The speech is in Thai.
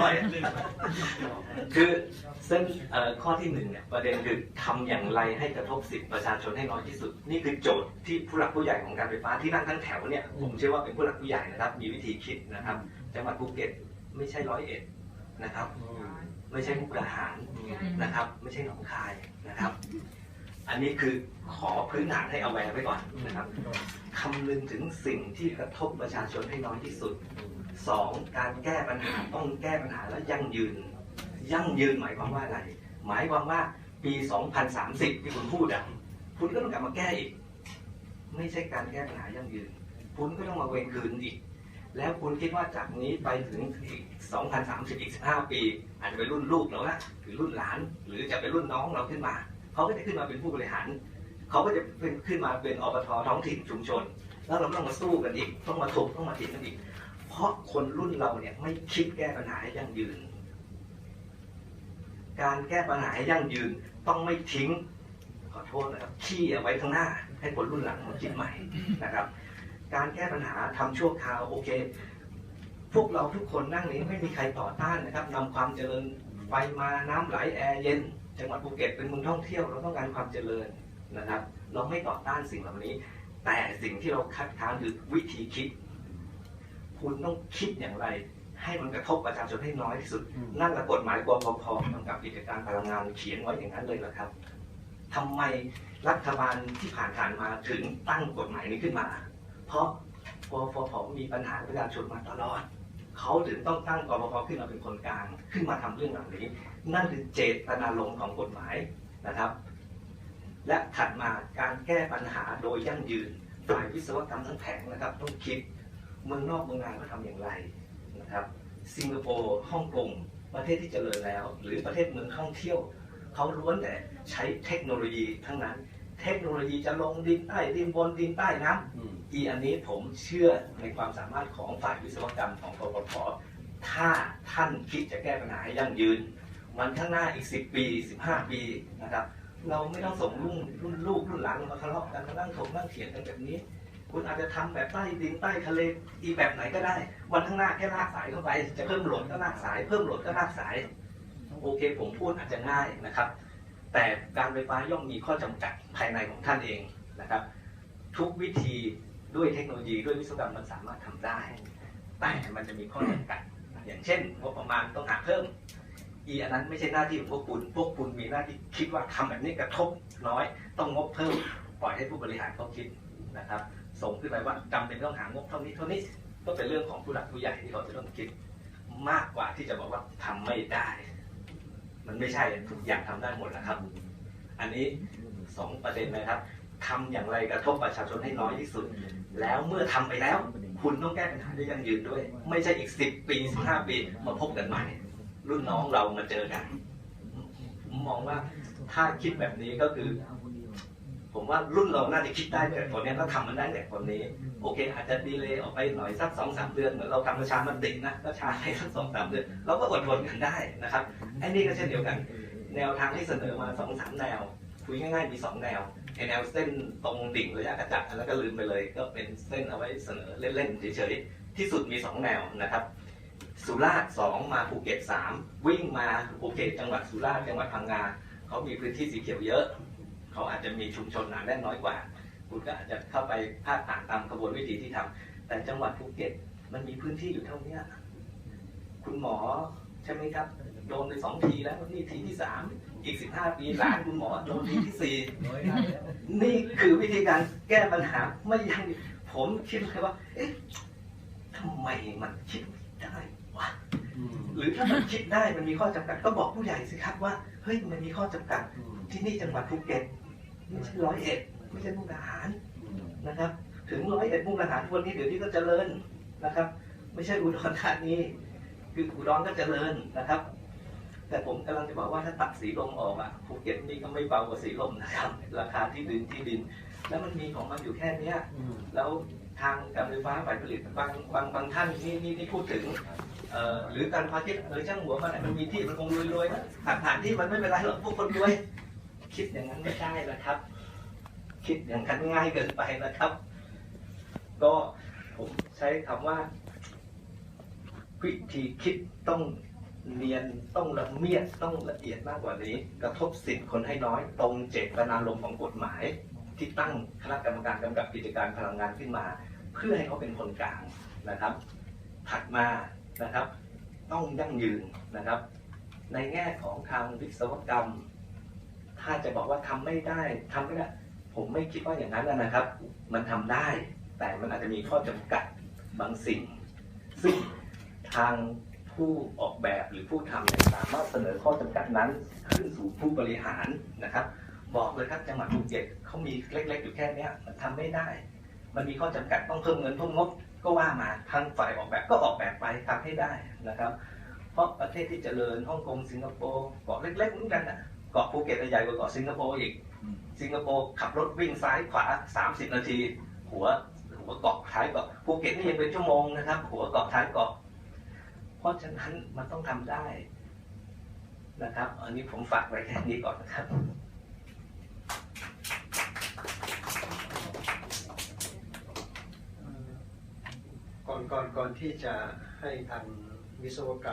ร้อยคือเส้นเอ่อข้อที่หนึ่งเนี่ยประเด็นคือทำอย่างไรให้กระทบสิทธิประชาชนให้น้อยที่สุด นี่คือโจทย์ที่ผู้หลักผู้ใหญ่ของการไฟฟ้าที่นั่งทั้งแถวเนี่ยผมเชื่อว่าเป็นผู้หลักผู้ใหญ่นะครับ มีวิธีคิดนะครับจังหวัดภูเก็ตไม่ใช่ร้อยเอ็ดนะครับ ไม่ใช่มุกดาหารนะครับ ไม่ใช่หนองคายนะครับ อันนี้คือขอพื้นฐานให้เอาแวร์ไว้ก่อนนะครับคำนึงถึงสิ่งที่กระทบประชาชนให้น้อยที่สุด สองการแก้ปัญหาต้องแก้ปัญหาและยั่งยืน ยั่งยืนหมายความว่าอะไร หมายความว่าปี 2030 ที่คุณพูดอะคุณก็ต้องกลับมาแก้อีก ไม่ใช่การแก้ปัญหายั่งยืน คุณก็ต้องมาเวรคืนอีก แล้วคุณคิดว่าจากนี้ไปถึงอีก 2030 อีก 15 ปี อาจจะเป็นรุ่นลูกเราละหรือรุ่นหลาน หรือจะเป็นรุ่นน้องเราขึ้นมาเขาก็จะขึ้นมาเป็นผู้บริหารเขาก็จะเป็นขึ้นมาเป็นอบตท้องถิ่นชุมชน แล้วเราต้องมาสู้กันอีก ต้องมาถกต้องมาถีกันอีก เพราะคนรุ่นเราเนี่ยไม่คิดแก้ปัญหาให้ยั่งยืน การแก้ปัญหาให้ยั่งยืนต้องไม่ทิ้ง ขอโทษนะครับขี้เอาไว้ข้างหน้า ให้คนรุ่นหลังมาคิดใหม่นะครับ การแก้ปัญหาทำชั่วคราวโอเค พวกเราทุกคนนั่งนี้ไม่มีใครต่อต้านนะครับนำความเจริญไฟมาน้ำไหลแอร์เย็นจังหวัดภูเก็ตเป็นเมืองท่องเที่ยวเราต้องการความเจริญนะครับ เราไม่ต่อต้านสิ่งเหล่านี้ แต่สิ่งที่เราคัดค้านคือวิธีคิด คุณต้องคิดอย่างไร ให้มันกระทบประชาชนให้น้อยที่สุด นั่นแหละกฎหมายกพพกำกับกิจการพลังงานเขียนไว้อย่างนั้นเลยเหรอครับทำไมรัฐบาลที่ผ่านผ่านๆมาถึงตั้งกฎหมายนี้ขึ้นมา เพราะกพพมีปัญหาประชาชนมาตลอดเขาถึงต้องตั้งกพพขึ้นมาเป็นคนกลางขึ้นมาทำเรื่องเหล่านี้ นั่นคือเจตนารมณ์ของกฎหมายนะครับ และถัดมาการแก้ปัญหาโดยยั่งยืนฝ่ายวิศวกรรมทั้งแผงนะครับ ต้องคิด เมืองนอกเมืองนาเขาทำอย่างไรนะครับสิงคโปร์ฮ่องกงประเทศที่เจริญแล้ว หรือประเทศเมืองท่องเที่ยวเขาล้วนแต่ใช้เทคโนโลยีทั้งนั้น เทคโนโลยีจะลงดินใต้ดินบนดินใต้น้ำอีอันนี้ผมเชื่อในความสามารถของฝ่ายวิศวกรรมของกปพถ้าท่านคิดจะแก้ปัญหาให้ยั่งยืน วันข้างหน้าอีก 10 ปี 15 ปีนะครับ เราไม่ต้องส่งรุ่นรุ่นลูกรุ่นหลานมาทะเลาะกันมานั่งถกนั่งเถียงกันแบบนี้ คุณอาจจะทำแบบใต้ดินใต้ทะเลอีแบบไหนก็ได้ วันข้างหน้าแค่ลากสายเข้าไป จะเพิ่มโหลดก็ลากสาย เพิ่มโหลดก็ลากสาย โอเค ผมพูดอาจจะง่ายนะครับ แต่การไฟฟ้าย่อมมีข้อจำกัดภายในของท่านเองนะครับ ทุกวิธีด้วยเทคโนโลยีด้วยวิศวกรรมมันสามารถทำได้ แต่มันจะมีข้อจำกัด อย่างเช่นงบประมาณต้องหาเพิ่ม อีอันนั้นไม่ใช่หน้าที่ของพวกคุณ พวกคุณมีหน้าที่คิดว่าทำแบบนี้กระทบน้อย ต้องงบเพิ่ม ปล่อยให้ผู้บริหารเขาคิดนะครับ ส่งขึ้นไปว่าจำเป็นต้องหางบเท่านี้เท่านี้ก็เป็นเรื่องของผู้หลักผู้ใหญ่ที่เขาจะต้องคิดมากกว่าที่จะบอกว่าทำไม่ได้ มันไม่ใช่ทุกอย่างทำได้หมดนะครับ อันนี้สองประเด็นนะครับทำอย่างไรกระทบประชาชนให้น้อยที่สุด แล้วเมื่อทำไปแล้ว คุณต้องแก้ปัญหาได้ยั่งยืนด้วย ไม่ใช่อีกสิบปีสิบห้าปีมาพบกันใหม่รุ่นน้องเรามาเจอกันมองว่าถ้าคิดแบบนี้ก็คือ ผมว่ารุ่นเราน่าจะคิดได้แต่ตอนนี้ก็ทำมันได้แต่ตอนนี้ โอเค อาจจะดีเลยออกไปหน่อยสักสองสามเดือนเหมือนเราทำประชามันตินะก็ช้าให้สักสองสามเดือนเราก็อดทนกันได้นะครับไอ้นี่ก็เช่นเดียวกัน แนวทางที่เสนอมาสองสามแนว คุยง่ายๆมีสองแนวไอ้แนวเส้นตรงดิ่งระยะกระจัดอันนั้นก็ลืมไปเลย ก็เป็นเส้นเอาไว้เสนอเล่นๆเฉยๆที่สุดมีสองแนวนะครับสุราษฎร์สองมาภูเก็ตสามวิ่งมาภูเก็ตจังหวัดสุราษฎร์จังหวัดพังงาเขามีพื้นที่สีเขียวเยอะ เขาอาจจะมีชุมชนหนาแน่นน้อยกว่า คุณก็อาจจะเข้าไปพาดผ่านตามกระบวนวิธีที่ทำแต่จังหวัดภูเก็ตมันมีพื้นที่อยู่เท่าเนี้ยคุณหมอใช่ไหมครับ โดนไปสองทีแล้วนี่ทีที่สามอีกสิบห้าปีหลานคุณหมอโดนทีที่สี่นี่คือวิธีการแก้ปัญหาไม่ยังผมคิดเลยว่าเอ๊ะทำไมมันคิดไม่ได้วะหรือถ้ามันคิดได้มันมีข้อจำกัดก็บอกผู้ใหญ่สิครับว่าเฮ้ยมันมีข้อจำกัดที่นี่จังหวัดภูเก็ต ไม่ใช่ร้อยเอ็ดไม่ใช่มุกดาหารนะครับ ถึงร้อยเอ็ดมุกดาหารทุกวันนี้เดี๋ยวนี้ก็เจริญนะครับ ไม่ใช่อุดรธานีคืออุดรก็เจริญนะครับ แต่ผมกำลังจะบอกว่าถ้าตัดสีลมออกอะภูเก็ตนี่ก็ไม่เบากว่าสีลมนะครับ ราคาที่ดินที่ดิน แล้วมันมีของมันอยู่แค่เนี้ยแล้วทางการไฟฟ้าฝ่ายผลิตบางบางบางท่านที่นี่ที่พูดถึงหรือการพาทิตเออช่างหัวมันมันมีที่มันคงรวยๆนะฐานฐานที่มันไม่เป็นไรหรอกพวกคนรวย คิดอย่างนั้นไม่ได้นะครับ คิดอย่างนั้นง่ายเกินไปนะครับ ก็ผมใช้คำว่า วิธีคิดต้องเนียนต้องละเมียดต้องละเอียดมากกว่านี้ กระทบสิทธิ์คนให้น้อย ตรงเจตนารมณ์ของกฎหมาย ที่ตั้งคณะกรรมการกำกับกิจการพลังงานขึ้นมา เพื่อให้เขาเป็นคนกลางนะครับ ถัดมานะครับ ต้องยั่งยืนนะครับ ในแง่ของทางวิศวกรรม ถ้าจะบอกว่าทำไม่ได้ทำไม่ได้ ผมไม่คิดว่าอย่างนั้นนะครับ มันทำได้ แต่มันอาจจะมีข้อจำกัดบางสิ่ง ซึ่งทางผู้ออกแบบหรือผู้ทำสามารถเสนอข้อจำกัดนั้นขึ้นสู่ผู้บริหารนะครับ บอกเลยครับจังหวัดภูเก็ตเขามีเล็ก ๆ อยู่แค่นี้มันทำไม่ได้ มันมีข้อจำกัดต้องเพิ่มเงินเพิ่มงบก็ว่ามาทางฝ่ายออกแบบก็ออกแบบไปทำให้ได้นะครับ เพราะประเทศที่เจริญฮ่องกงสิงคโปร์เกาะเล็กๆเหมือนกันนะ เกาะภูเก็ตใหญ่กว่าเกาะสิงคโปร์อีก สิงคโปร์ขับรถวิ่งซ้ายขวา 30 นาที หัวหัวเกาะท้ายเกาะภูเก็ตนี่ยังเป็นชั่วโมงนะครับ หัวเกาะท้ายเกาะ เพราะฉะนั้นมันต้องทำได้นะครับ อันนี้ผมฝากไว้แค่นี้ก่อนนะครับก่อนก่อนก่อนที่จะให้ทางวิศวกรรม